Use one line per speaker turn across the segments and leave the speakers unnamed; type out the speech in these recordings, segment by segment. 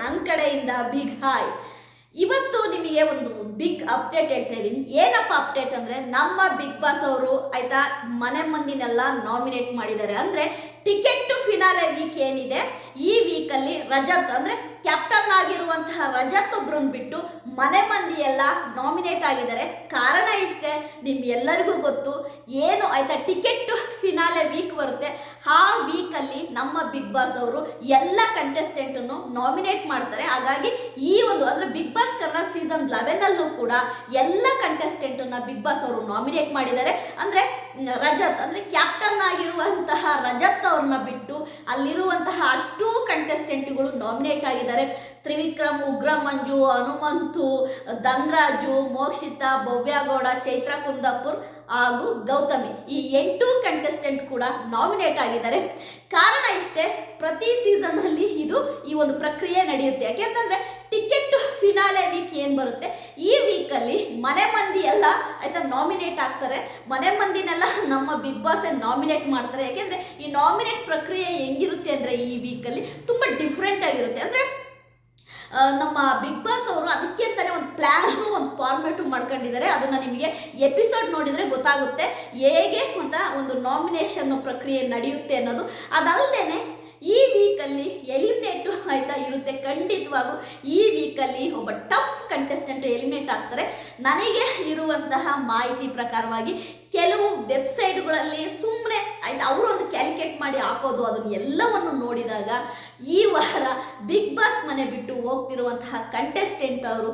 ನನ್ನ ಕಡೆಯಿಂದ big hi ಇವತ್ತು ನಿಮಗೆ ಒಂದು ಬಿಗ್ ಅಪ್ಡೇಟ್ ಹೇಳ್ತಾ ಇದ್ದೀನಿ. ಏನಪ್ಪ ಅಪ್ಡೇಟ್ ಅಂದರೆ ನಮ್ಮ ಬಿಗ್ ಬಾಸ್ ಅವರು ಆಯಿತಾ ಮನೆ ಮಂದಿನೆಲ್ಲ ನಾಮಿನೇಟ್ ಮಾಡಿದ್ದಾರೆ. ಅಂದರೆ ಟಿಕೆಟ್ ಟು ಫಿನಾಲೆ ವೀಕ್ ಏನಿದೆ, ಈ ವೀಕಲ್ಲಿ ರಜತ್ ಅಂದರೆ ಕ್ಯಾಪ್ಟನ್ ಆಗಿರುವಂತಹ ರಜತ್ ಒಬ್ರನ್ನ ಬಿಟ್ಟು ಮನೆ ಮಂದಿ ಎಲ್ಲ ನಾಮಿನೇಟ್ ಆಗಿದ್ದಾರೆ. ಕಾರಣ ಇಷ್ಟೇ ನಿಮ್ಗೆಲ್ಲರಿಗೂ ಗೊತ್ತು, ಏನು ಆಯ್ತಾ, ಟಿಕೆಟ್ ಟು ಫಿನಾಲೆ ವೀಕ್ ಬರುತ್ತೆ. ಆ ವೀಕಲ್ಲಿ ನಮ್ಮ ಬಿಗ್ ಬಾಸ್ ಅವರು ಎಲ್ಲ ಕಂಟೆಸ್ಟೆಂಟನ್ನು ನಾಮಿನೇಟ್ ಮಾಡ್ತಾರೆ. ಹಾಗಾಗಿ ಈ ಒಂದು ಅಂದರೆ ಬಿಗ್ ಬಾಸ್ ಕನ್ನಡ ಸೀಸನ್ ಲೆವೆನಲ್ಲೂ ಕೂಡ ಎಲ್ಲ ಕಂಟೆಸ್ಟೆಂಟನ್ನು ಬಿಗ್ ಬಾಸ್ ಅವರು ನಾಮಿನೇಟ್ ಮಾಡಿದ್ದಾರೆ. ಅಂದರೆ ರಜತ್ ಅಂದರೆ ಕ್ಯಾಪ್ಟನ್ ಆಗಿರುವಂತಹ ರಜತ್ ಅವ್ರನ್ನ ಬಿಟ್ಟು ಅಲ್ಲಿರುವಂತಹ ಅಷ್ಟೂ ಕಂಟೆಸ್ಟೆಂಟ್ಗಳು ನಾಮಿನೇಟ್ ಆಗಿದ್ದಾರೆ. ತ್ರಿವಿಕ್ರಮ್, ಉಗ್ರ ಮಂಜು, ಹನುಮಂತು, ಧನ್ರಾಜು, ಮೋಕ್ಷಿತ, ಭವ್ಯಗೌಡ, ಚೈತ್ರ ಕುಂದಾಪುರ್ ಹಾಗೂ ಗೌತಮಿ ಈ ಎಂಟು ಕಂಟೆಸ್ಟೆಂಟ್ ಕೂಡ ನಾಮಿನೇಟ್ ಆಗಿದ್ದಾರೆ. ಕಾರಣ ಇಷ್ಟೇ, ಪ್ರತಿ ಸೀಸನ್ನಲ್ಲಿ ಇದು ಈ ಒಂದು ಪ್ರಕ್ರಿಯೆ ನಡೆಯುತ್ತೆ. ಯಾಕೆಂತಂದ್ರೆ ಟಿಕೆಟ್ ಫಿನಾಲೆ ವೀಕ್ ಏನು ಬರುತ್ತೆ? ಈ ವೀಕಲ್ಲಿ ಮನೆ ಮಂದಿ ಎಲ್ಲ ಆಯಿತಾ ನಾಮಿನೇಟ್ ಆಗ್ತಾರೆ. ಮನೆ ಮಂದಿನೆಲ್ಲ ನಮ್ಮ ಬಿಗ್ ಬಾಸ್ ನಾಮಿನೇಟ್ ಮಾಡ್ತಾರೆ? ಯಾಕೆಂದರೆ ಈ ನಾಮಿನೇಟ್ ಪ್ರಕ್ರಿಯೆ ಹೆಂಗಿರುತ್ತೆ ಅಂದರೆ ಈ ವೀಕಲ್ಲಿ ತುಂಬ ಡಿಫ್ರೆಂಟ್ ಆಗಿರುತ್ತೆ. ಅಂದರೆ ನಮ್ಮ ಬಿಗ್ ಬಾಸ್ ಅವರು ಅದಕ್ಕೆ ಅಂತಾನೆ ಒಂದು ಪ್ಲ್ಯಾನು ಒಂದು ಫಾರ್ಮೆಟು ಮಾಡ್ಕೊಂಡಿದ್ದಾರೆ. ಅದನ್ನು ನಿಮಗೆ ಎಪಿಸೋಡ್ ನೋಡಿದರೆ ಗೊತ್ತಾಗುತ್ತೆ. ಹೇಗೆ ಅಂತ ಒಂದು ನಾಮಿನೇಷನ್ ಪ್ರಕ್ರಿಯೆ ನಡೆಯುತ್ತೆ ಅನ್ನೋದು. ಅದಲ್ಲದೆ ಈ ವೀಕಲ್ಲಿ ಎಲಿಮಿನೇಟ್ ಆಯ್ತಾ ಇರುತ್ತೆ ಖಂಡಿತವಾಗೂ. ಈ ವೀಕಲ್ಲಿ ಒಬ್ಬ ಟಫ್ ಕಂಟೆಸ್ಟೆಂಟ್ ಎಲಿಮಿನೇಟ್ ಆಗ್ತಾರೆ. ನನಗೆ ಇರುವಂತಹ ಮಾಹಿತಿ ಪ್ರಕಾರವಾಗಿ ಕೆಲವು ವೆಬ್ಸೈಟ್ಗಳಲ್ಲಿ ಸುಮ್ಮನೆ ಆಯ್ತಾ ಅವರು ಒಂದು ಕ್ಯಾಲ್ಕುಲೇಟ್ ಮಾಡಿ ಹಾಕೋದು, ಅದನ್ನ ಎಲ್ಲವನ್ನು ನೋಡಿದಾಗ ಈ ವಾರ ಬಿಗ್ ಬಾಸ್ ಮನೆ ಬಿಟ್ಟು ಹೋಗ್ತಿರುವಂತಹ ಕಂಟೆಸ್ಟೆಂಟ್ ಅವರು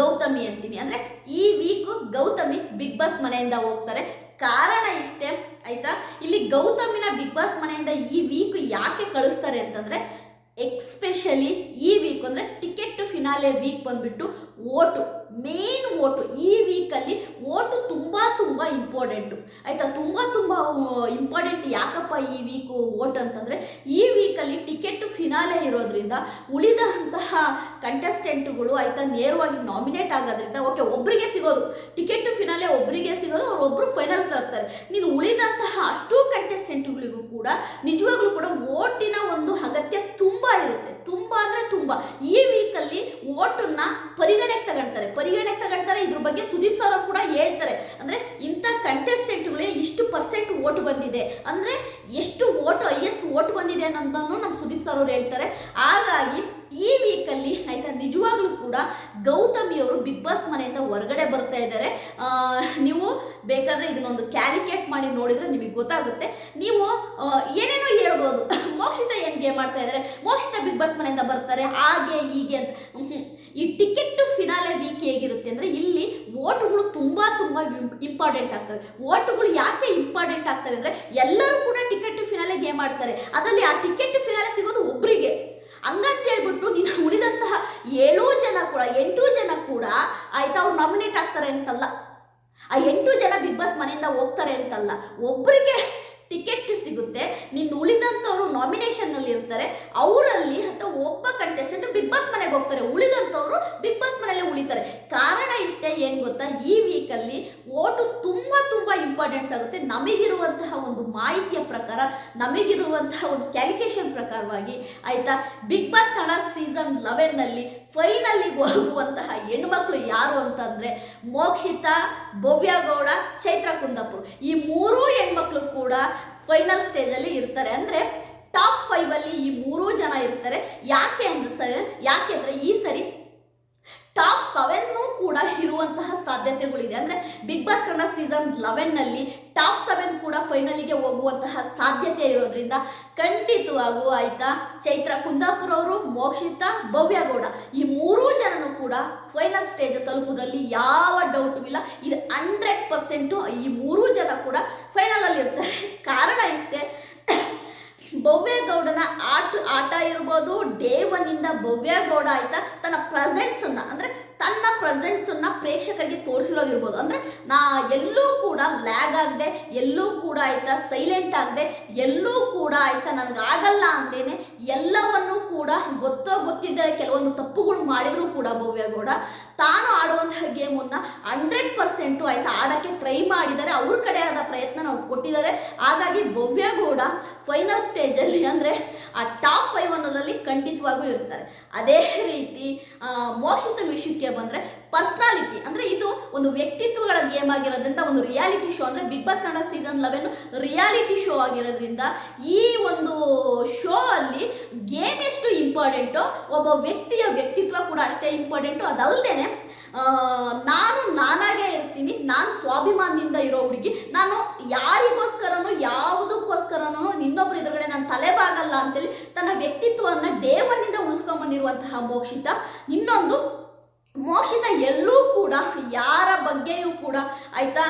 ಗೌತಮಿ ಅಂತೀನಿ. ಅಂದರೆ ಈ ವೀಕು ಗೌತಮಿ ಬಿಗ್ ಬಾಸ್ ಮನೆಯಿಂದ ಹೋಗ್ತಾರೆ. ಕಾರಣ ಇಷ್ಟೇ ಆಯ್ತಾ? ಇಲ್ಲಿ ಗೌತಮಿನ ಬಿಗ್ ಬಾಸ್ ಮನೆಯಿಂದ ಈ ವೀಕ್ ಯಾಕೆ ಕಳಿಸ್ತಾರೆ ಅಂತಂದ್ರೆ ಎಕ್ಸ್ಪೆಷಲಿ ಈ ವೀಕ್ ಅಂದರೆ ಟಿಕೆಟ್ ಫಿನಾಲೆ ವೀಕ್ ಬಂದುಬಿಟ್ಟು ಓಟು ಮೇನ್ ಓಟು. ಈ ವೀಕಲ್ಲಿ ಓಟು ತುಂಬ ತುಂಬ ಇಂಪಾರ್ಟೆಂಟು ಆಯಿತಾ? ತುಂಬ ತುಂಬ ಇಂಪಾರ್ಟೆಂಟ್ ಯಾಕಪ್ಪ ಈ ವೀಕು ಓಟ್ ಅಂತಂದರೆ ಈ ವೀಕಲ್ಲಿ ಟಿಕೆಟ್ ಫಿನಾಲೆ ಇರೋದ್ರಿಂದ ಉಳಿದಂತಹ ಕಂಟೆಸ್ಟೆಂಟ್ಗಳು ಆಯಿತಾ ನೇರವಾಗಿ ನಾಮಿನೇಟ್ ಆಗೋದ್ರಿಂದ ಓಕೆ ಒಬ್ಬರಿಗೆ ಸಿಗೋದು. ಟಿಕೆಟ್ ಫಿನಾಲೆ ಒಬ್ಬರಿಗೆ ಸಿಗೋದು ಅವ್ರು ಒಬ್ಬರು ಫೈನಲ್ ತರ್ತಾರೆ. ನೀನು ಉಳಿದಂತಹ ಅಷ್ಟೂ ಕಂಟೆಸ್ಟೆಂಟ್ಗಳಿಗೂ ಕೂಡ ನಿಜವಾಗ್ಲೂ ಕೂಡ ಓಟಿನ ಒಂದು ಅಗತ್ಯ ತುಂಬಾ ಇರುತ್ತೆ. ತುಂಬ ಅಂದರೆ ತುಂಬ. ಈ ವೀಕಲ್ಲಿ ಓಟನ್ನ ಪರಿಗಣೆಗೆ ತಗೊಳ್ತಾರೆ ಪರಿಗಣೆಗೆ ತಗೊಳ್ತಾರೆ ಇದ್ರ ಬಗ್ಗೆ ಸುದೀಪ್ ಸರ್ ಅವರು ಕೂಡ ಹೇಳ್ತಾರೆ. ಅಂದರೆ ಇಂಥ ಕಂಟೆಸ್ಟೆಂಟ್ಗಳಿಗೆ ಇಷ್ಟು ಪರ್ಸೆಂಟ್ ಓಟ್ ಬಂದಿದೆ. ಅಂದರೆ ಎಷ್ಟು ಓಟು ಹೈಯೆಸ್ಟ್ ಓಟ್ ಬಂದಿದೆ ಅನ್ನೋದನ್ನು ನಮ್ಮ ಸುದೀಪ್ ಸರ್ ಅವರು ಹೇಳ್ತಾರೆ. ಹಾಗಾಗಿ ಈ ವೀಕಲ್ಲಿ ಆಯಿತಾ, ನಿಜವಾಗ್ಲೂ ಕೂಡ ಗೌತಮಿಯವರು ಬಿಗ್ ಬಾಸ್ ಮನೆಯಿಂದ ಹೊರಗಡೆ ಬರ್ತಾ ಇದ್ದಾರೆ. ನೀವು ಬೇಕಾದರೆ ಇದನ್ನೊಂದು ಕ್ಯಾಲ್ಕುಲೇಟ್ ಮಾಡಿ ನೋಡಿದ್ರೆ ನಿಮಗೆ ಗೊತ್ತಾಗುತ್ತೆ. ನೀವು ಏನೇನೋ ಹೇಳ್ಬೋದು. ಮೋಕ್ಷಿತ ಏನು ಗೇಮ್ ಮಾಡ್ತಾ ಇದ್ದಾರೆ? ಮೋಕ್ಷಿತ ಬಿಗ್ ಬಾಸ್ ಮನೆಯಿಂದ ಬರ್ತಾರೆ, ಹಾಗೆ ಹೀಗೆ ಅಂತ. ಈ ಟಿಕೆಟ್ ಫಿನಾಲೆ ವೀಕ್ ಹೇಗಿರುತ್ತೆ ಅಂದರೆ ಇಲ್ಲಿ ವೋಟ್ಗಳು ತುಂಬ ತುಂಬ ಇಂಪಾರ್ಟೆಂಟ್ ಆಗ್ತವೆ. ವೋಟ್ಗಳು ಯಾಕೆ ಇಂಪಾರ್ಟೆಂಟ್ ಆಗ್ತವೆ ಅಂದರೆ ಎಲ್ಲರೂ ಕೂಡ ಟಿಕೆಟ್ ಫಿನಾಲೆ ಗೇಮ್ ಆಡ್ತಾರೆ. ಅದರಲ್ಲಿ ಆ ಟಿಕೆಟ್ ಫಿನಾಲೆ ಸಿಗೋದು ಒಬ್ಬರಿಗೆ ಹಂಗಂತ ಹೇಳ್ಬಿಟ್ಟು ನೀನು ಉಳಿದಂತಹ ಏಳು ಜನ ಕೂಡ, ಎಂಟು ಜನ ಕೂಡ ಆಯ್ತಾ ಅವ್ರು ನಾಮಿನೇಟ್ ಆಗ್ತಾರೆ ಅಂತಲ್ಲ. ಆ ಎಂಟು ಜನ ಬಿಗ್ ಬಾಸ್ ಮನೆಯಿಂದ ಹೋಗ್ತಾರೆ ಅಂತಲ್ಲ. ಒಬ್ಬರಿಗೆ ಟಿಕೆಟ್ ಸಿಗುತ್ತೆ. ನಿನ್ನ ಉಳಿದಂಥವ್ರು ನಾಮಿನೇಷನ್ನಲ್ಲಿ ಇರ್ತಾರೆ ಅವರಲ್ಲಿ ಅಥವಾ ಬಿಗ್ ಬಾಸ್ ಮನೆಗೆ ಹೋಗ್ತಾರೆ. ಉಳಿದಂಥವ್ರು ಬಿಗ್ ಬಾಸ್ ಮನೆಯಲ್ಲೇ ಉಳಿತಾರೆ. ಕಾರಣ ಇಷ್ಟೇ ಏನು ಗೊತ್ತಾ? ಈ ವೀಕಲ್ಲಿ ಓಟು ತುಂಬ ತುಂಬ ಇಂಪಾರ್ಟೆನ್ಸ್ ಆಗುತ್ತೆ. ನಮಗಿರುವಂತಹ ಒಂದು ಮಾಹಿತಿಯ ಪ್ರಕಾರ, ನಮಗಿರುವಂತಹ ಒಂದು ಕ್ಯಾಲ್ಕುಲೇಷನ್ ಪ್ರಕಾರವಾಗಿ ಆಯಿತಾ? ಬಿಗ್ ಬಾಸ್ ಕನ್ನಡ ಸೀಸನ್ ಲೆವೆನ್ನಲ್ಲಿ ಫೈನಲ್ಲಿಗೆ ಹೋಗುವಂತಹ ಹೆಣ್ಮಕ್ಳು ಯಾರು ಅಂತಂದರೆ ಮೋಕ್ಷಿತಾ ಭವ್ಯಗೌಡ ಚೈತ್ರ ಕುಂದಾಪುರ್. ಈ ಮೂರೂ ಹೆಣ್ಮಕ್ಳು ಕೂಡ ಫೈನಲ್ ಸ್ಟೇಜಲ್ಲಿ ಇರ್ತಾರೆ. ಅಂದರೆ ಟಾಪ್ ಫೈವಲ್ಲಿ ಈ ಮೂರೂ ಜನ ಇರ್ತಾರೆ. ಯಾಕೆ ಅಂದ್ರೆ ಸರ್, ಯಾಕೆ ಅಂದರೆ ಈ ಸರಿ ಟಾಪ್ ಸೆವೆನ್ನು ಕೂಡ ಇರುವಂತಹ ಸಾಧ್ಯತೆಗಳಿದೆ. ಅಂದರೆ ಬಿಗ್ ಬಾಸ್ ಕನ್ನಡ ಸೀಸನ್ ಲೆವೆನ್ನಲ್ಲಿ ಟಾಪ್ ಸೆವೆನ್ ಕೂಡ ಫೈನಲಿಗೆ ಹೋಗುವಂತಹ ಸಾಧ್ಯತೆ ಇರೋದ್ರಿಂದ ಖಂಡಿತವಾಗೂ ಆಯ್ತಾ, ಚೈತ್ರ ಕುಂದಾಪುರ ಅವರು, ಮೋಕ್ಷಿತ ಭವ್ಯಗೌಡ ಈ ಮೂರೂ ಜನನು ಕೂಡ ಫೈನಲ್ ಸ್ಟೇಜ್ ತಲುಪುವುದರಲ್ಲಿ ಯಾವ ಡೌಟು ಇಲ್ಲ. ಇದು ಹಂಡ್ರೆಡ್ ಪರ್ಸೆಂಟು ಈ ಮೂರೂ ಜನ ಕೂಡ ಫೈನಲಲ್ಲಿ ಇರ್ತಾರೆ ಕಾರಣ ಇಷ್ಟೇ. ಭವ್ಯಗೌಡನ ಆಟ ಆಟ ಇರ್ಬೋದು ಡೇ ಒನ್ನಿಂದ ಭವ್ಯಗೌಡ ಆಯ್ತಾ, ತನ್ನ ಪ್ರೆಸೆನ್ಸನ್ನು ಅಂದರೆ ತನ್ನ ಪ್ರೆಸೆನ್ಸನ್ನ ಪ್ರೇಕ್ಷಕರಿಗೆ ತೋರಿಸಿರೋದಿರ್ಬೋದು ಅಂದರೆ ನಾ ಎಲ್ಲೂ ಕೂಡ ಲ್ಯಾಗ್ ಆಗದೆ, ಎಲ್ಲೂ ಕೂಡ ಆಯ್ತಾ ಸೈಲೆಂಟ್ ಆಗದೆ, ಎಲ್ಲೂ ಕೂಡ ಆಯ್ತಾ, ನನಗಾಗಲ್ಲ ಅಂದೇನೆ ಎಲ್ಲವನ್ನೂ ಕೂಡ ಗೊತ್ತೋ ಗೊತ್ತಿದ್ದ ಕೆಲವೊಂದು ತಪ್ಪುಗಳು ಮಾಡಿದರೂ ಕೂಡ ಭವ್ಯಗೌಡ ತಾನು ಆಡುವಂತಹ ಗೇಮನ್ನು ಹಂಡ್ರೆಡ್ ಪರ್ಸೆಂಟು ಆಯ್ತಾ? ಆಡೋಕ್ಕೆ ಟ್ರೈ ಮಾಡಿದ್ದಾರೆ ಅವ್ರ ಕಡೆ ಆದ ಪ್ರಯತ್ನ ನಾವು ಕೊಟ್ಟಿದ್ದಾರೆ. ಹಾಗಾಗಿ ಭವ್ಯಗೌಡ ಫೈನಲ್ ಸ್ಟೇಜಲ್ಲಿ ಅಂದರೆ ಆ ಟಾಪ್ ಫೈವ್ ಅನ್ನೋದ್ರಲ್ಲಿ ಖಂಡಿತವಾಗೂ ಇರ್ತಾರೆ. ಅದೇ ರೀತಿ ಮೋಕ್ಷಿತನ ಮೋಕ್ಷಿತ ವಿಷಯಕ್ಕೆ ಬಂದರೆ ಪರ್ಸ್ನಾಲಿಟಿ ಅಂದರೆ ಇದು ಒಂದು ವ್ಯಕ್ತಿತ್ವಗಳ ಗೇಮ್ ಆಗಿರೋದ್ರಿಂದ ಒಂದು ರಿಯಾಲಿಟಿ ಶೋ ಅಂದರೆ Bigg Boss Kannada season eleven reality show ಆಗಿರೋದ್ರಿಂದ ಈ ಒಂದು ಶೋ ಅಲ್ಲಿ ಗೇಮ್ ಎಷ್ಟು ಇಂಪಾರ್ಟೆಂಟು ಒಬ್ಬ ವ್ಯಕ್ತಿಯ ವ್ಯಕ್ತಿತ್ವ ಕೂಡ ಅಷ್ಟೇ ಇಂಪಾರ್ಟೆಂಟು ಅದಲ್ಲದೆ ನಾನು ನಾನಾಗೇ ಇರ್ತೀನಿ, ನಾನು ಸ್ವಾಭಿಮಾನದಿಂದ ಇರೋ ಹುಡುಗಿ, ನಾನು ಯಾರಿಗೋಸ್ಕರನೂ, ಯಾವುದಕ್ಕೋಸ್ಕರನೂ ಇನ್ನೊಬ್ರು ಎದುರುಗಡೆ ನಾನು ತಲೆಬಾಗಲ್ಲ ಅಂತೇಳಿ ತನ್ನ ವ್ಯಕ್ತಿತ್ವವನ್ನು ಡೇ ಉಳಿಸ್ಕೊಂಡ್ಬಂದಿರುವಂತಹ ಉಳಿಸ್ಕೊಂಬಂದಿರುವಂತಹ ಮೋಕ್ಷಿತ ಇನ್ನೊಂದು ಮೋಕ್ಷಿತ ಎಲ್ಲೂ ಕೂಡ, ಯಾರ ಬಗ್ಗೆಯೂ ಕೂಡ ಆಯ್ತಾ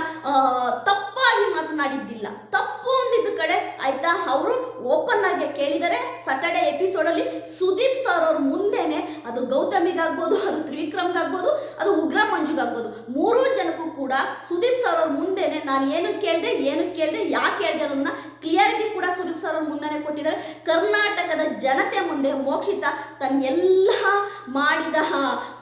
ತಪ್ಪಾಗಿ ಮಾತನಾಡಿದ್ದಿಲ್ಲ. ತಪ್ಪು ಒಂದಿದ್ದ ಕಡೆ ಆಯ್ತಾ, ಅವರು ಓಪನ್ ಆಗಿ ಕೇಳಿದರೆ ಸಟರ್ಡೆ ಎಪಿಸೋಡಲ್ಲಿ ಸುದೀಪ್ ಸರ್ ಅವ್ರ ಮುಂದೆನೆ ಅದು ಗೌತಮಿಗಾಗ್ಬೋದು, ಅದು ತ್ರಿವಿಕ್ರಮ್ಗಾಗ್ಬೋದು, ಅದು ಉಗ್ರ ಮಂಜುಗಾಗ್ಬೋದು. ಮೂರೂ ಜನಕ್ಕೂ ಕೂಡ ಸುದೀಪ್ ಸರ್ ಅವ್ರ ಮುಂದೆನೆ ನಾನು ಏನು ಕೇಳಿದೆ ಏನು ಕೇಳಿದೆ, ಯಾಕೆ ಕೇಳಿದೆ ಅನ್ನೋದನ್ನ ಕ್ಲಿಯರಿಟಿ ಕೂಡ ಸುದೀಪ್ ಸರ್ ಅವ್ರ ಮುಂದೆನೆ ಕೊಟ್ಟಿದ್ದಾರೆ. ಕರ್ನಾಟಕದ ಜನತೆ ಮುಂದೆ ಮೋಕ್ಷಿತ ತನ್ನ ಎಲ್ಲ ಮಾಡಿದ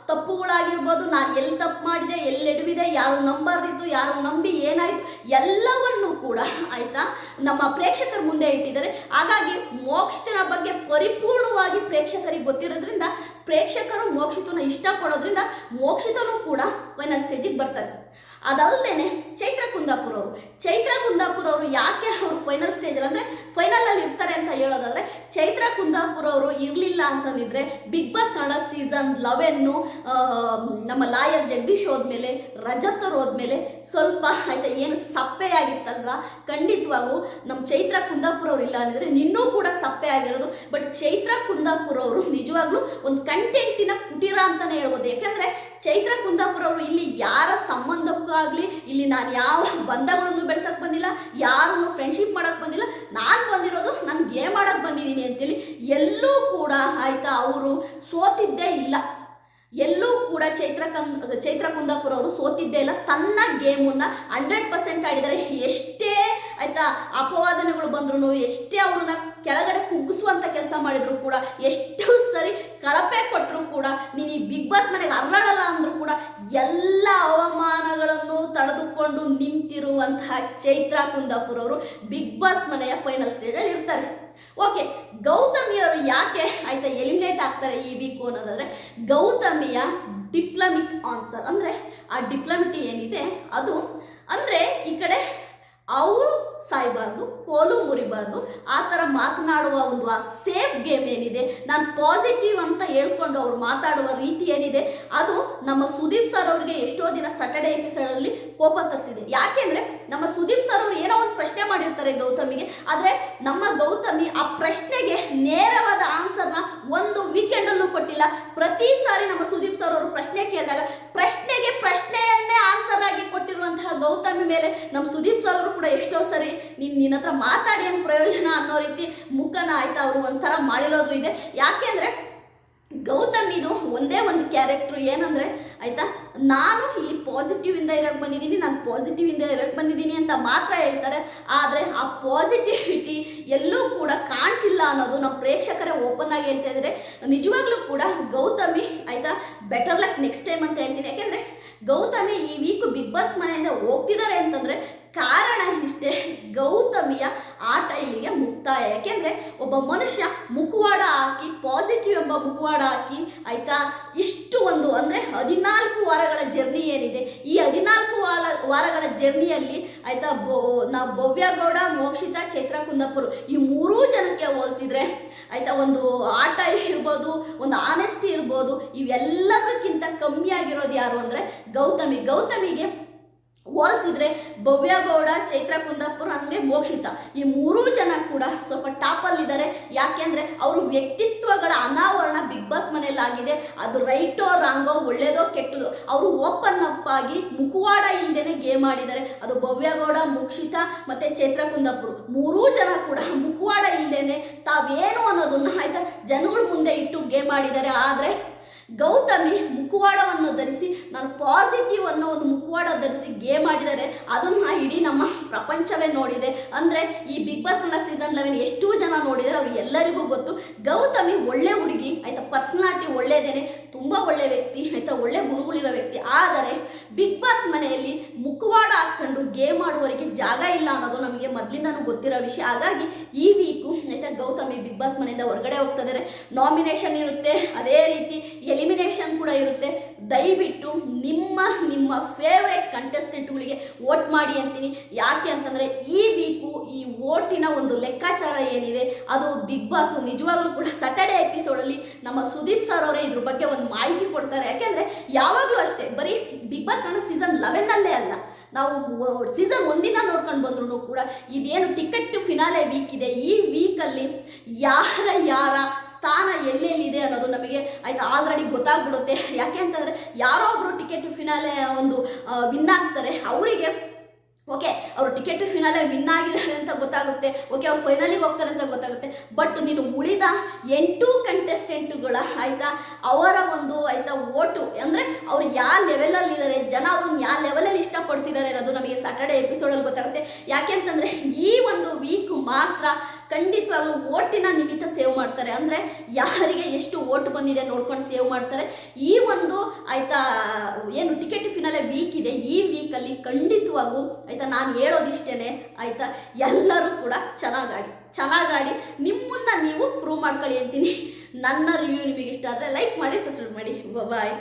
ತಪ್ಪುಗಳಾಗಿರ್ಬೋದು ನಾನು ಎಲ್ಲಿ ತಪ್ಪು ಮಾಡಿದೆ ಎಲ್ಲಿ ಎಡವಿದೆ, ಯಾರು ನಂಬಾರ್ದಿತ್ತು, ಯಾರು ನಂಬಿ ಏನಾಯಿತು, ಎಲ್ಲವನ್ನೂ ಕೂಡ ಆಯಿತಾ ನಮ್ಮ ಪ್ರೇಕ್ಷಕರ ಮುಂದೆ ಇಟ್ಟಿದ್ದಾರೆ. ಹಾಗಾಗಿ ಮೋಕ್ಷಿತನ ಬಗ್ಗೆ ಪರಿಪೂರ್ಣವಾಗಿ ಪ್ರೇಕ್ಷಕರಿಗೆ ಗೊತ್ತಿರೋದ್ರಿಂದ, ಪ್ರೇಕ್ಷಕರು ಮೋಕ್ಷಿತನ ಇಷ್ಟಪಡೋದ್ರಿಂದ ಮೋಕ್ಷಿತನೂ ಕೂಡ ಫೈನಲ್ ಸ್ಟೇಜಿಗೆ ಬರ್ತಾರೆ. ಅದಲ್ಲದೆ ಚೈತ್ರ ಕುಂದಾಪುರ ಅವರು ಚೈತ್ರ ಕುಂದಾಪುರ ಅವರು ಯಾಕೆ ಅವರು ಫೈನಲ್ ಸ್ಟೇಜಲ್ಲಿ ಅಂದರೆ ಫೈನಲಲ್ಲಿ ಇರ್ತಾರೆ ಅಂತ ಹೇಳೋದಾದ್ರೆ ಚೈತ್ರ ಕುಂದಾಪುರ ಅವರು ಇರಲಿಲ್ಲ ಅಂತಂದಿದ್ರೆ big Boss Kannada season eleven ನಮ್ಮ ಲಾಯರ್ ಜಗದೀಶ್ ಹೋದ್ಮೇಲೆ, ರಜತ್ ಅವ್ರು ಹೋದ್ಮೇಲೆ ಸ್ವಲ್ಪ ಆಯ್ತಾ, ಏನು ಸಪ್ಪೆ ಆಗಿತ್ತಲ್ವ? ಖಂಡಿತವಾಗೂ ನಮ್ಮ ಚೈತ್ರ ಕುಂದಾಪುರ ಅವರು ಇಲ್ಲ ಅಂದರೆ ನಿನ್ನೂ ಕೂಡ ಸಪ್ಪೆ ಆಗಿರೋದು. ಬಟ್ ಚೈತ್ರ ಕುಂದಾಪುರ ಅವರು ನಿಜವಾಗ್ಲೂ ಒಂದು ಕಂಟೆಂಟಿನ ಕುಟೀರ ಅಂತಾನೆ ಹೇಳ್ಬೋದು. ಯಾಕಂದ್ರೆ ಚೈತ್ರ ಕುಂದಾಪುರ ಅವರು ಇಲ್ಲಿ ಯಾರ ಸಂಬಂಧಕ್ಕೂ ಆಗಲಿ ಇಲ್ಲಿ ನಾನು ಯಾವ ಬಂಧಗಳನ್ನು ಬೆಳೆಸೋಕ್ಕೆ ಬಂದಿಲ್ಲ, ಯಾರನ್ನು ಫ್ರೆಂಡ್ಶಿಪ್ ಮಾಡೋಕ್ಕೆ ಬಂದಿಲ್ಲ, ನಾನು ಬಂದಿರೋದು ನಾನು ಗೇಮ್ ಮಾಡೋಕ್ಕೆ ಬಂದಿದ್ದೀನಿ ಅಂತೇಳಿ ಎಲ್ಲೂ ಕೂಡ ಆಯಿತಾ ಅವರು ಸೋತಿದ್ದೇ ಇಲ್ಲ. ಎಲ್ಲೂ ಕೂಡ ಚೈತ್ರ ಕನ್ ಚೈತ್ರ ಕುಂದಾಪುರ ಅವರು ಸೋತಿದ್ದೇ ಇಲ್ಲ. ತನ್ನ ಗೇಮನ್ನು ಹಂಡ್ರೆಡ್ ಪರ್ಸೆಂಟ್ ಆಡಿದ್ದಾರೆ ಎಷ್ಟೇ ಆಯ್ತಾ? ಅಪವಾದನೆಗಳು ಬಂದ್ರು ಎಷ್ಟೇ ಅವ್ರನ್ನ ಕೆಳಗಡೆ ಕುಗ್ಗಿಸುವಂತ ಕೆಲಸ ಮಾಡಿದ್ರು ಕೂಡ, ಎಷ್ಟು ಸರಿ ಕಳಪೆ ಕೊಟ್ಟರು ಕೂಡ, ನೀನು ಈ ಬಿಗ್ ಬಾಸ್ ಮನೆಗೆ ಅರಳಲ್ಲ ಅಂದ್ರೂ ಕೂಡ, ಎಲ್ಲ ಅವಮಾನಗಳನ್ನು ತಡೆದುಕೊಂಡು ನಿಂತಿರುವಂತಹ ಚೈತ್ರ ಕುಂದಾಪುರ್ ಅವರು ಬಿಗ್ ಬಾಸ್ ಮನೆಯ ಫೈನಲ್ ಸ್ಟೇಜಲ್ಲಿ ಇರ್ತಾರೆ. ಓಕೆ ಗೌತಮಿಯವರು ಯಾಕೆ ಆಯ್ತಾ ಎಲಿಮಿನೇಟ್ ಆಗ್ತಾರೆ ಈ ವೀಕು ಅನ್ನೋದಾದ್ರೆ, ಗೌತಮಿಯ ಡಿಪ್ಲೊಮಿಕ್ ಆನ್ಸರ್ ಅಂದರೆ, ಆ ಡಿಪ್ಲೊಮಿಟಿ ಏನಿದೆ ಅದು, ಅಂದರೆ ಈ ಕಡೆ ಅವರು ಸಾಯ್ಬಾರ್ದು, ಕೋಲು ಮುರಿಬಾರ್ದು. ಆ ಥರ ಮಾತನಾಡುವ ಒಂದು ಆ ಸೇಫ್ ಗೇಮ್ ಏನಿದೆ, ನಾನು ಪಾಸಿಟಿವ್ ಅಂತ ಹೇಳ್ಕೊಂಡು ಅವ್ರು ಮಾತಾಡುವ ರೀತಿ ಏನಿದೆ, ಅದು ನಮ್ಮ ಸುದೀಪ್ ಸರ್ ಅವರಿಗೆ ಎಷ್ಟೋ ದಿನ ಸಟರ್ಡೆ ಎಪಿಸೋಡಲ್ಲಿ ಕೋಪ ತರಿಸಿದೆ. ಯಾಕೆಂದ್ರೆ ನಮ್ಮ ಸುದೀಪ್ ಸರ್ ಅವರು ಏನೋ ಒಂದು ಪ್ರಶ್ನೆ ಮಾಡಿರ್ತಾರೆ ಗೌತಮಿಗೆ. ಆದರೆ ನಮ್ಮ ಗೌತಮಿ ಆ ಪ್ರಶ್ನೆಗೆ ನೇರವಾದ ಆನ್ಸರ್ನ ಒಂದು ವೀಕೆಂಡಲ್ಲೂ ಕೊಟ್ಟಿಲ್ಲ. ಪ್ರತಿ ಸಾರಿ ನಮ್ಮ ಸುದೀಪ್ ಸರ್ ಅವರು ಪ್ರಶ್ನೆ ಕೇಳಿದಾಗ ಪ್ರಶ್ನೆಗೆ ಪ್ರಶ್ನೆಯನ್ನೇ ಆನ್ಸರ್ ಆಗಿ ಕೊಟ್ಟಿರುವಂತಹ ಗೌತಮಿ ಮೇಲೆ ನಮ್ಮ ಸುದೀಪ್ ಸರ್ ಅವರು ಕೂಡ ಎಷ್ಟೋ ಸರಿ ನೀನು ನಿನ್ನ ಹತ್ರ ಮಾತಾಡಿ ಏನು ಪ್ರಯೋಜನ ಅನ್ನೋ ರೀತಿ ಮುಖನ ಆಯ್ತಾ ಅವರು ಒಂಥರ ಮಾಡಿರೋದು ಇದೆ. ಯಾಕೆಂದ್ರೆ ಗೌತಮಿದು ಒಂದೇ ಒಂದು ಕ್ಯಾರೆಕ್ಟ್ರು ಏನಂದರೆ ಆಯಿತಾ? ನಾನು ಇಲ್ಲಿ ಪಾಸಿಟಿವ್ ಇಂದ ಇರೋಕ್ಕೆ ಬಂದಿದ್ದೀನಿ, ನಾನು ಪಾಸಿಟಿವ್ ಇಂದ ಇರೋಕ್ಕೆ ಬಂದಿದ್ದೀನಿ ಅಂತ ಮಾತ್ರ ಹೇಳ್ತಾರೆ. ಆದರೆ ಆ ಪಾಸಿಟಿವಿಟಿ ಎಲ್ಲೂ ಕೂಡ ಕಾಣಿಸಿಲ್ಲ ಅನ್ನೋದು ನಮ್ಮ ಪ್ರೇಕ್ಷಕರೇ ಓಪನ್ ಆಗಿ ಹೇಳ್ತಾ ಇದ್ದಾರೆ ನಿಜವಾಗ್ಲೂ ಕೂಡ ಗೌತಮಿ, ಆಯಿತಾ? ಬೆಟರ್ ಲಕ್ ನೆಕ್ಸ್ಟ್ ಟೈಮ್ ಅಂತ ಹೇಳ್ತೀನಿ. ಯಾಕೆಂದರೆ ಗೌತಮಿ ಈ ವೀಕ್ ಬಿಗ್ ಬಾಸ್ ಮನೆಯಿಂದ ಹೋಗ್ತಿದ್ದಾರೆ ಅಂತಂದರೆ ಕಾರಣ ಇಷ್ಟೇ ಗೌತಮಿಯ ಆಟ ಇಲ್ಲಿಗೆ ಮುಕ್ತಾಯ. ಯಾಕೆಂದರೆ ಒಬ್ಬ ಮನುಷ್ಯ ಮುಖವಾಡ ಹಾಕಿ ಪಾಸಿಟಿವ್ ಎಂಬ ಮುಖವಾಡ ಹಾಕಿ, ಆಯಿತಾ, ಇಷ್ಟು ಒಂದು ಅಂದರೆ ಹದಿನಾಲ್ಕು ವಾರಗಳ ಜರ್ನಿ ಏನಿದೆ. ಈ ಹದಿನಾಲ್ಕು ವಾರ ವಾರಗಳ ಜರ್ನಿಯಲ್ಲಿ ಆಯಿತಾ, ಬೊ ನಾವು ಭವ್ಯಗೌಡ, ಮೋಕ್ಷಿತ ಚೈತ್ರ ಕುಂದಪ್ಪರು ಈ ಮೂರೂ ಜನಕ್ಕೆ ಹೋಲಿಸಿದ್ರೆ, ಆಯಿತಾ, ಒಂದು ಆಟ ಇರ್ಬೋದು, ಒಂದು ಆನೆಸ್ಟಿ ಇರ್ಬೋದು, ಇವೆಲ್ಲದಕ್ಕಿಂತ ಕಮ್ಮಿ ಆಗಿರೋದು ಯಾರು ಅಂದರೆ ಗೌತಮಿ. ಗೌತಮಿಗೆ ಹೋಲಿಸಿದ್ರೆ ಭವ್ಯಗೌಡ ಚೈತ್ರ ಕುಂದಾಪುರ ಹಂಗೆ ಮೋಕ್ಷಿತ. ಈ ಮೂರೂ ಜನ ಕೂಡ ಸ್ವಲ್ಪ ಟಾಪಲ್ಲಿದ್ದಾರೆ ಯಾಕೆಂದ್ರೆ ಅವರು ವ್ಯಕ್ತಿತ್ವಗಳ ಅನಾವರಣ ಬಿಗ್ ಬಾಸ್ ಮನೆಯಲ್ಲಾಗಿದೆ. ಅದು ರೈಟೋ ರಾಂಗೋ ಒಳ್ಳೇದೋ ಕೆಟ್ಟದೋ. ಅವರು ಓಪನ್ ಅಪ್ ಆಗಿ ಮುಖವಾಡ ಇಲ್ಲದೇನೆ ಗೇಮ್ ಆಡಿದ್ದಾರೆ. ಅದು ಭವ್ಯಗೌಡ ಮೋಕ್ಷಿತ ಮತ್ತೆ ಚೈತ್ರ ಕುಂದಾಪುರ. ಮೂರೂ ಜನ ಕೂಡ ಮುಖವಾಡ ಇಲ್ಲದೇನೆ ತಾವೇನು ಅನ್ನೋದನ್ನ ಆಯ್ತಾ ಜನಗಳ ಮುಂದೆ ಇಟ್ಟು ಗೇಮ್ ಆಡಿದ್ದಾರೆ. ಆದರೆ ಗೌತಮಿ ಮುಖವಾಡವನ್ನು ಧರಿಸಿ ನಾನು ಪಾಸಿಟಿವ್ ಅನ್ನೋ ಒಂದು ಮುಖವಾಡ ಧರಿಸಿ ಗೇಮ್ ಆಡಿದ್ದಾರೆ. ಅದನ್ನ ಇಡೀ ನಮ್ಮ ಪ್ರಪಂಚವೇ ನೋಡಿದೆ. ಅಂದ್ರೆ ಈ Bigg Boss Kannada season eleven ಎಷ್ಟು ಜನ ನೋಡಿದ್ರು ಅವ್ರು ಎಲ್ಲರಿಗೂ ಗೊತ್ತು. ಗೌತಮಿ ಒಳ್ಳೆ ಹುಡುಗಿ, ಆಯ್ತಾ? ಪರ್ಸನಾಲಿಟಿ ಒಳ್ಳೇದೇನೆ. ತುಂಬಾ ಒಳ್ಳೆ ವ್ಯಕ್ತಿ, ಆಯ್ತಾ? ಒಳ್ಳೆ ಗುಣಗಳಿರೋ ವ್ಯಕ್ತಿ. ಆದರೆ ಬಿಗ್ ಬಾಸ್ ಮನೆಯಲ್ಲಿ ಮುಖವಾಡ ಹಾಕೊಂಡು ಗೇಮ್ ಆಡುವವರಿಗೆ ಜಾಗ ಇಲ್ಲ ಅನ್ನೋದು ನಮಗೆ ಮೊದಲಿಂದನೂ ಗೊತ್ತಿರೋ ವಿಷಯ. ಹಾಗಾಗಿ ಈ ವೀಕು ಆಯ್ತಾ, ಗೌತಮಿ ಬಿಗ್ ಬಾಸ್ ಮನೆಯಿಂದ ಹೊರಗಡೆ ಹೋಗ್ತಾ ಇದ್ದಾರೆ ನಾಮಿನೇಷನ್ ಇರುತ್ತೆ, ಅದೇ ರೀತಿ ಎಲಿಮಿನೇಷನ್ ಕೂಡ ಇರುತ್ತೆ. ದಯವಿಟ್ಟು ನಿಮ್ಮ ನಿಮ್ಮ ಫೇವ್ರೆಟ್ ಕಂಟೆಸ್ಟೆಂಟ್ಗಳಿಗೆ ವೋಟ್ ಮಾಡಿ ಅಂತೀನಿ. ಯಾಕೆ ಅಂತಂದರೆ, ಈ ವೀಕು ಈ ವೋಟಿನ ಒಂದು ಲೆಕ್ಕಾಚಾರ ಏನಿದೆ, ಅದು ಬಿಗ್ ಬಾಸ್ ನಿಜವಾಗ್ಲೂ ಕೂಡ ಸ್ಯಾಟರ್ಡೆ ಎಪಿಸೋಡಲ್ಲಿ ನಮ್ಮ ಸುದೀಪ್ ಸರ್ ಅವರೇ ಇದ್ರ ಬಗ್ಗೆ ಒಂದು ಮಾಹಿತಿ ಕೊಡ್ತಾರೆ. ಯಾಕೆಂದ್ರೆ ಯಾವಾಗಲೂ ಅಷ್ಟೇ, ಬರೀ ಬಿಗ್ ಬಾಸ್ ನಾನು ಸೀಸನ್ ಲೆವೆನ್ನಲ್ಲೇ ಅಲ್ಲ. ನಾವು ಸೀಸನ್ ಒಂದಿನ ನೋಡ್ಕೊಂಡು ಬಂದ್ರು ಕೂಡ ಇದೇನು ಟಿಕೆಟ್ ಫಿನಾಲೆ ವೀಕ್ ಇದೆ. ಈ ವೀಕಲ್ಲಿ ಯಾರ ಯಾರ ಸ್ಥಾನ ಎಲ್ಲೆಲ್ಲಿದೆ ಅನ್ನೋದು ನಮಗೆ ಆಯ್ತು ಆಲ್ರೆಡಿ ಗೊತ್ತಾಗ್ಬಿಡುತ್ತೆ. ಯಾಕೆ ಅಂತಂದರೆ ಯಾರೋ ಒಬ್ರು ಟಿಕೆಟ್ ಫಿನಾಲೆ ಒಂದು ವಿನ್ ಆಗ್ತಾರೆ. ಅವರಿಗೆ ಅವರು ಟಿಕೆಟ್ ಫಿನಾಲೆ ವಿನ್ ಆಗಿದ್ದಾರೆ ಅಂತ ಗೊತ್ತಾಗುತ್ತೆ. ಓಕೆ ಅವ್ರು ಫೈನಲಿಗೆ ಹೋಗ್ತಾರೆ ಅಂತ ಗೊತ್ತಾಗುತ್ತೆ. ಬಟ್ ನೀನು ಉಳಿದ ಎಂಟು ಕಂಟೆಸ್ಟೆಂಟ್ಗಳ ಆಯ್ತಾ, ಅವರ ಒಂದು ಆಯ್ತಾ ಓಟು. ಅಂದರೆ ಅವ್ರು ಯಾವ ಲೆವೆಲಲ್ಲಿ ಇದ್ದಾರೆ ಜನ ಅವ್ರನ್ನ ಯಾವ ಲೆವೆಲಲ್ಲಿ ಇಷ್ಟಪಡ್ತಿದ್ದಾರೆ ಅನ್ನೋದು ನಮಗೆ ಸ್ಯಾಟರ್ಡೆ ಎಪಿಸೋಡಲ್ಲಿ ಗೊತ್ತಾಗುತ್ತೆ. ಯಾಕೆ ಅಂತಂದರೆ ಈ ಒಂದು ವೀಕ್ ಮಾತ್ರ ಖಂಡಿತವಾಗ್ಲೂ ಓಟಿನ ನಿಮಿತ್ತ ಸೇವ್ ಮಾಡ್ತಾರೆ. ಅಂದರೆ ಯಾರಿಗೆ ಎಷ್ಟು ಓಟ್ ಬಂದಿದೆ ನೋಡ್ಕೊಂಡು ಸೇವ್ ಮಾಡ್ತಾರೆ. ಈ ಒಂದು ಆಯ್ತಾ, ಏನು ಟಿಕೆಟ್ ಫಿನಾಲೆ ವೀಕ್ ಇದೆ. ಈ ವೀಕಲ್ಲಿ ಖಂಡಿತವಾಗೂ ಆಯ್ತಾ, ನಾನು ಹೇಳೋದಿಷ್ಟೇ ಆಯ್ತಾ, ಎಲ್ಲರೂ ಕೂಡ ಚೆನ್ನಾಗಾಡಿ ಚೆನ್ನಾಗಾಡಿ ನಿಮ್ಮನ್ನು ನೀವು ಪ್ರೂವ್ ಮಾಡ್ಕೊಳ್ಳಿ ಅಂತೀನಿ. ನನ್ನ ರಿವ್ಯೂ ನಿಮಗೆ ಇಷ್ಟ ಆದರೆ ಲೈಕ್ ಮಾಡಿ ಸಬ್ಸ್ಕ್ರೈಬ್ ಮಾಡಿ. ಬಾಯ್